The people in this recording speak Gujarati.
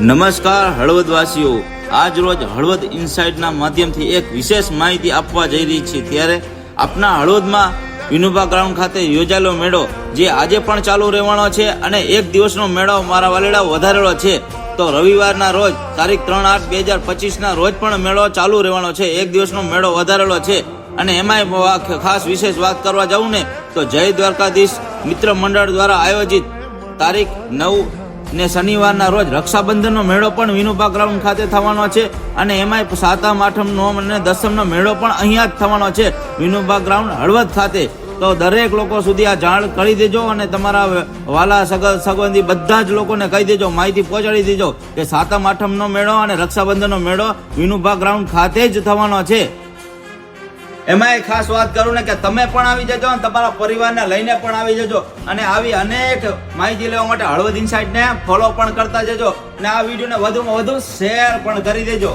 નમસ્કાર હળવદવાસીઓ. આજ રોજ હળવદ ઇનસાઇડના માધ્યમથી એક વિશેષ માહિતી આપવા જઈ રહી છે. ત્યારે આપના હળવદમાં વિનોબા ગ્રાઉન્ડ ખાતે યોજાયેલો મેળો, જે આજે પણ ચાલુ રહેવાનો છે અને એક દિવસનો મેળો મારા વાલેડા વધારેલો છે. તો રવિવારના રોજ, તારીખ ત્રણ આઠ બે હજાર પચીસના રોજ પણ મેળો ચાલુ રહેવાનો છે. એક દિવસનો મેળો વધારેલો છે. અને એમાંય ખાસ વિશેષ વાત કરવા જાઉં ને, તો જય દ્વારકાધીશ મિત્ર મંડળ દ્વારા આયોજિત તારીખ નવ ને શનિવારના રોજ રક્ષાબંધનનો મેળો પણ વિનુભા ગ્રાઉન્ડ ખાતે થવાનો છે અને એમાંય સાતમ આઠમનો અને દસમનો મેળો પણ અહીંયા જ થવાનો છે વિનુભા ગ્રાઉન્ડ હળવદ ખાતે. તો દરેક લોકો સુધી આ જાણ કરી દેજો અને તમારા વાલા સગ, સગવંધી બધા જ લોકોને કહી દેજો, માહિતી પહોંચાડી દેજો કે સાતમ, આઠમનો મેળો અને રક્ષાબંધનનો મેળો વિનુભા ગ્રાઉન્ડ ખાતે જ થવાનો છે. એમાં ખાસ વાત કરું ને કે તમે પણ આવી જજો અને તમારા પરિવારને લઈને પણ આવી જજો અને આવી અનેક માહિતી લેવા માટે હળવદ ઇનસાઇટને ફોલો પણ કરતા જજો અને આ વિડીયોને વધુમાં વધુ શેર પણ કરી દેજો.